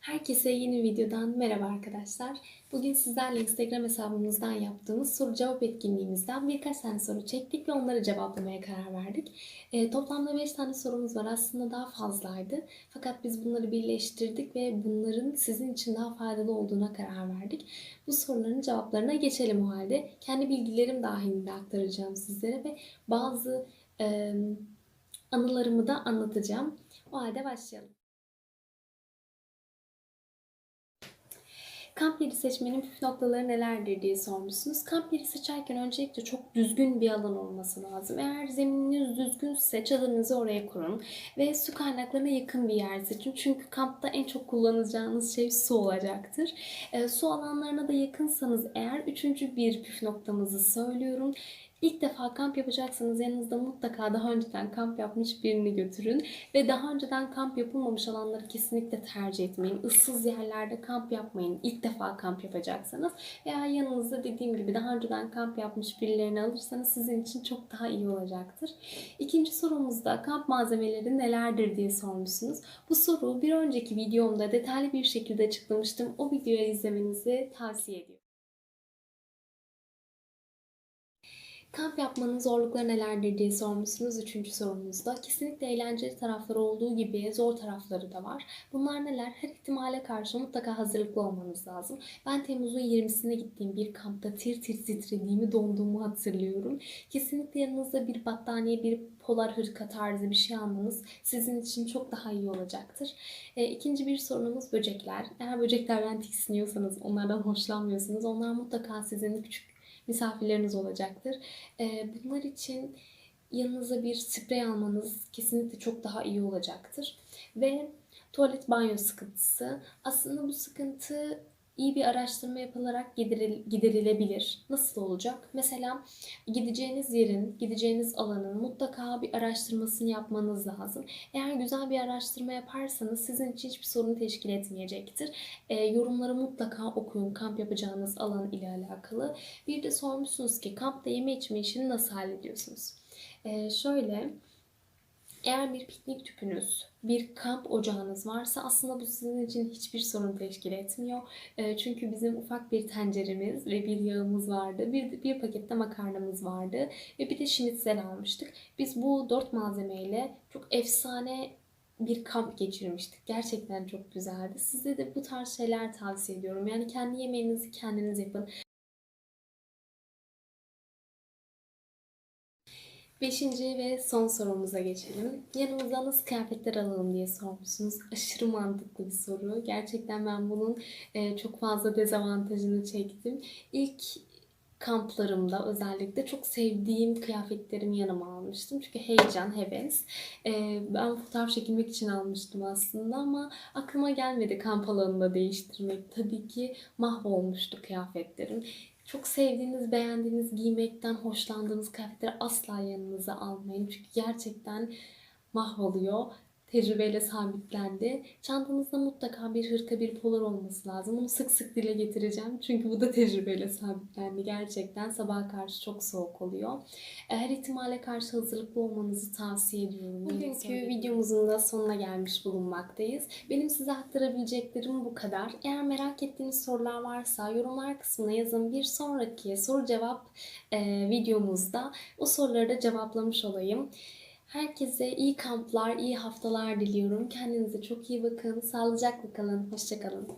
Herkese yeni videodan merhaba arkadaşlar. Bugün sizlerle Instagram hesabımızdan yaptığımız soru cevap etkinliğimizden birkaç tane soru çektik ve onları cevaplamaya karar verdik. E, toplamda 5 tane sorumuz var. Aslında daha fazlaydı. Fakat biz bunları birleştirdik ve bunların sizin için daha faydalı olduğuna karar verdik. Bu soruların cevaplarına geçelim o halde. Kendi bilgilerim dahilinde aktaracağım sizlere ve bazı e, anılarımı da anlatacağım. O halde başlayalım. Kamp yeri seçmenin püf noktaları nelerdir diye sormuşsunuz. Kamp yeri seçerken öncelikle çok düzgün bir alan olması lazım. Eğer zemininiz düzgünse çadırınızı oraya kurun ve su kaynaklarına yakın bir yer seçin. Çünkü kampta en çok kullanacağınız şey su olacaktır. E, su alanlarına da yakınsanız eğer üçüncü bir püf noktamızı söylüyorum. İlk defa kamp yapacaksanız yanınızda mutlaka daha önceden kamp yapmış birini götürün ve daha önceden kamp yapılmamış alanları kesinlikle tercih etmeyin. Issız yerlerde kamp yapmayın. İlk defa kamp yapacaksanız veya yanınızda dediğim gibi daha önceden kamp yapmış birilerini alırsanız sizin için çok daha iyi olacaktır. İkinci sorumuzda kamp malzemeleri nelerdir diye sormuşsunuz. Bu soru bir önceki videomda detaylı bir şekilde açıklamıştım. O videoyu izlemenizi tavsiye ediyorum. Kamp yapmanın zorlukları nelerdir diye sormuşsunuz üçüncü sorumuzda. Kesinlikle eğlenceli tarafları olduğu gibi zor tarafları da var. Bunlar neler? Her ihtimale karşı mutlaka hazırlıklı olmanız lazım. Ben Temmuz'un 20'sine gittiğim bir kampta tir tir titrediğimi, donduğumu hatırlıyorum. Kesinlikle yanınızda bir battaniye, bir polar hırka tarzı bir şey almanız sizin için çok daha iyi olacaktır. E, ikinci bir sorunumuz böcekler. Eğer böceklerden tiksiniyorsanız, onlardan hoşlanmıyorsanız onlar mutlaka sizin küçük misafirleriniz olacaktır. Ee, bunlar için yanınıza bir sprey almanız kesinlikle çok daha iyi olacaktır. Ve tuvalet banyo sıkıntısı. Aslında bu sıkıntı iyi bir araştırma yapılarak giderilebilir. Nasıl olacak? Mesela gideceğiniz yerin, gideceğiniz alanın mutlaka bir araştırmasını yapmanız lazım. Eğer güzel bir araştırma yaparsanız sizin için hiçbir sorun teşkil etmeyecektir. E, yorumları mutlaka okuyun kamp yapacağınız alan ile alakalı. Bir de sormuşsunuz ki kampta yeme içme işini nasıl hallediyorsunuz? E, şöyle eğer bir piknik tüpünüz, bir kamp ocağınız varsa aslında bu sizin için hiçbir sorun teşkil etmiyor. E, çünkü bizim ufak bir tenceremiz ve bir yağımız vardı. Bir, bir pakette makarnamız vardı ve bir de şinitzel almıştık. Biz bu dört malzemeyle çok efsane bir kamp geçirmiştik. Gerçekten çok güzeldi. Size de bu tarz şeyler tavsiye ediyorum. Yani kendi yemeğinizi kendiniz yapın. Beşinci ve son sorumuza geçelim. Yanımıza nasıl kıyafetler alalım diye sormuşsunuz. Aşırı mantıklı bir soru. Gerçekten ben bunun e, çok fazla dezavantajını çektim. İlk kamplarımda özellikle çok sevdiğim kıyafetlerimi yanıma almıştım. Çünkü heyecan, heves. Ee, ben fotoğraf çekilmek için almıştım aslında ama aklıma gelmedi kamp alanında değiştirmek. Tabii ki mahvolmuştu kıyafetlerim. Çok sevdiğiniz, beğendiğiniz, giymekten hoşlandığınız kıyafetleri asla yanınıza almayın. Çünkü gerçekten mahvoluyor tecrübeyle sabitlendi. Çantanızda mutlaka bir hırka bir polar olması lazım. Bunu sık sık dile getireceğim. Çünkü bu da tecrübeyle sabitlendi. Gerçekten sabaha karşı çok soğuk oluyor. Her ihtimale karşı hazırlıklı olmanızı tavsiye ediyorum. Bugünkü videomuzun da sonuna gelmiş bulunmaktayız. Benim size aktarabileceklerim bu kadar. Eğer merak ettiğiniz sorular varsa yorumlar kısmına yazın. Bir sonraki soru cevap e, videomuzda o soruları da cevaplamış olayım. Herkese iyi kamplar, iyi haftalar diliyorum. Kendinize çok iyi bakın. Sağlıcakla kalın. Hoşçakalın.